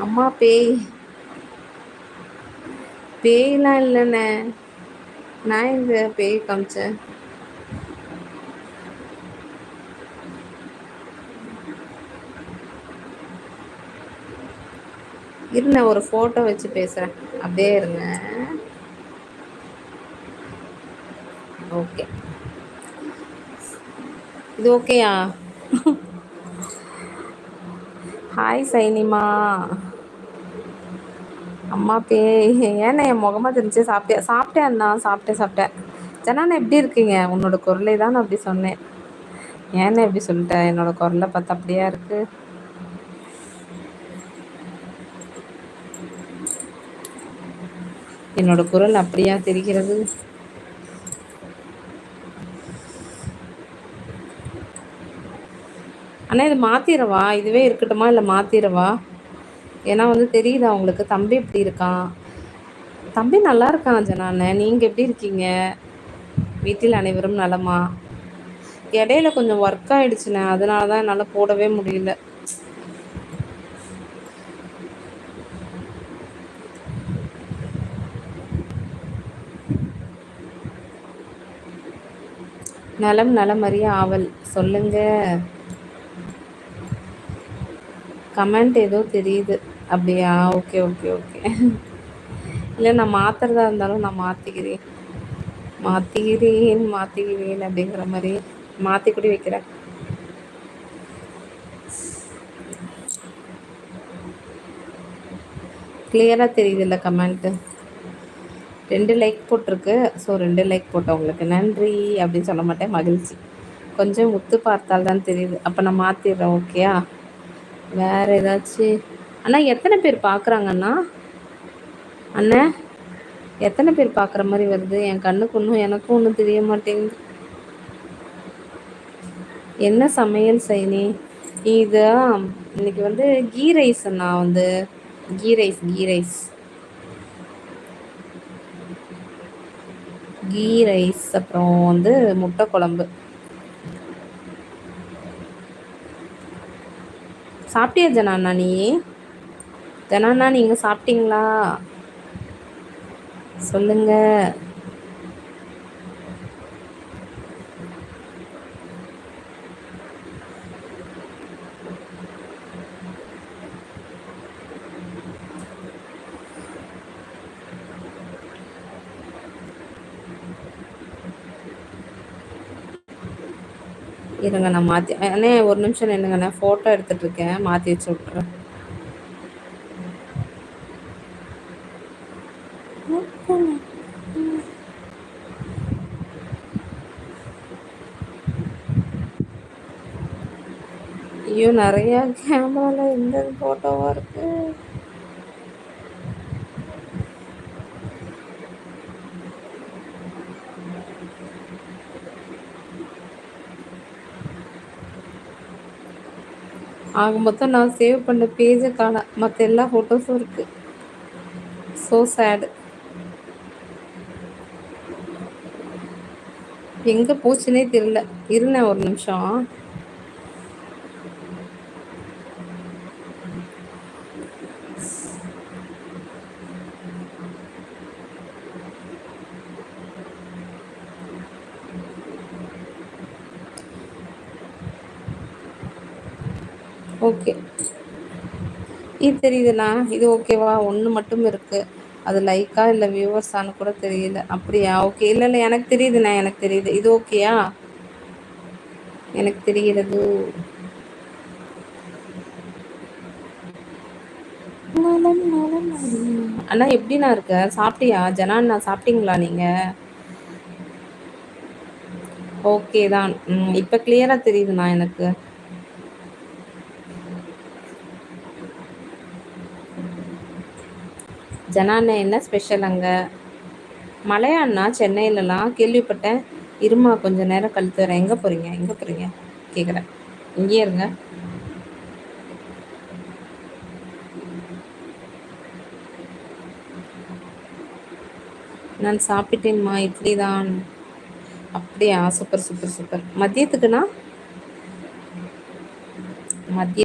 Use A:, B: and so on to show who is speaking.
A: அம்மா பேய். பேய்லா இல்லைண்ணே. நான் எங்க பேய் காமிச்சேன்? இருந்த ஒரு ஃபோட்டோ வச்சு பேசுகிறேன் அப்படியே இருங்க. ஓகே. இது ஓகேயா? ஹாய் சைனிமா. அம்மா பே ஏன்னா என் முகமாக தெரிஞ்சு சாப்பிட்டேன். சாப்பிட்டேன் அண்ணா. சாப்பிட்டேன் சாப்பிட்டேன். ஜனானா எப்படி இருக்கீங்க? உன்னோட குரலை தான் நான் அப்படி சொன்னேன். ஏன்னா எப்படி சொல்லிட்டேன் என்னோட குரலை பார்த்து அப்படியா இருக்கு? என்னோட குரல் அப்படியா தெரிகிறது? அண்ணா இது மாத்திரவா? இதுவே இருக்கட்டுமா? இல்லை மாத்திரவா? ஏன்னா வந்து தெரியுதா உங்களுக்கு? தம்பி எப்படி இருக்கான்? தம்பி நல்லா இருக்கான் ஜனான நீங்கள் எப்படி இருக்கீங்க? வீட்டில் அனைவரும் நலமா? இடையில கொஞ்சம் ஒர்க் ஆயிடுச்சுண்ணே. தான் என்னால் போடவே முடியல. நலம் நலமறிய ஆவல். சொல்லுங்கள் கமெண்ட் ஏதோ தெரியுது. அப்படியா? Okay okay okay. இல்லை நான் மாற்றுறதா இருந்தாலும் நான் மாற்றிக்கிறேன் மாற்றிக்கிறேன் மாற்றிக்கிறேன் அப்படிங்கிற மாதிரி மாற்றி கூட வைக்கிறேன். கிளியராக தெரியுது இல்லை கமெண்ட்டு ரெண்டு லைக் போட்டிருக்கு. ஸோ ரெண்டு லைக் போட்டவங்களுக்கு நன்றி அப்படின்னு சொல்ல மாட்டேன். மகிழ்ச்சி. கொஞ்சம் முத்து பார்த்தால் தான் தெரியுது. அப்போ நான் மாற்றிடுறேன் ஓகேயா வேற ஏதாச்சும் அண்ணா எத்தனை பேர் பார்க்குறாங்கண்ணா அண்ணா எத்தனை பேர் பார்க்குற மாதிரி வருது? என் கண்ணுக்கு ஒன்றும் எனக்கும் ஒன்றும் தெரிய மாட்டேங்குது. என்ன சமையல் செய்யணி இது இன்னைக்கு வந்து கீ ரைஸ் அண்ணா வந்து ghee rice ghee rice. Ghee rice அப்புறம் வந்து முட்டை குழம்பு. சாப்பிட்டியா ஜனானா நீ? ஜனானா நீங்கள் சாப்பிட்டீங்களா? சொல்லுங்கள் இருங்க நான் மாத்தி அண்ணே ஒரு நிமிஷம் நின்னுங்கண்ணே ஃபோட்டோ எடுத்துட்டு இருக்கேன். மாற்றி வச்சு விட்றேன் ஐயோ நிறையா கேமராவில் எந்த ஃபோட்டோவா இருக்கு. ஆக மொத்தம் நான் சேவ் பண்ண பேஜை காண மத்த எல்லா ஃபோட்டோஸும் இருக்கு. சோ சேடு எங்க போச்சுன்னே தெரில இருந்தேன் ஒரு நிமிஷம். ஓகே. இது தெரியுதுண்ணா. இது ஓகேவா? ஒண்ணு மட்டும் இருக்கு. அது லைக்கா இல்ல வியூவர்ஸான்னு கூட தெரியல. அப்டியா ஓகே. இல்ல இல்ல. எனக்கு தெரியுதுண்ணே. எனக்கு தெரியுது. இது ஓகேயா? எனக்கு தெரிகிறது. அண்ணா எப்டிண்ணா இருக்க? சாப்ட்டியா ஜனானா சாப்ட்டீங்களா நீங்க? ஓகே தான் இப்ப கிளியரா தெரியுதுண்ணா எனக்கு. ஜனாண்ணே என்ன ஸ்பெஷல் அங்கே? மலையான்னா சென்னையிலலாம் கேள்விப்பட்டேன். இருமா கொஞ்சம் நேரம் கழித்து வரேன். எங்கே போகிறீங்க எங்கே போகிறீங்க கேட்குறேன் இங்கேயே இருங்க. நான் சாப்பிட்டேன்மா இட்லி தான் அப்படியா சூப்பர் சூப்பர் சூப்பர். மதியத்துக்குண்ணா மதிய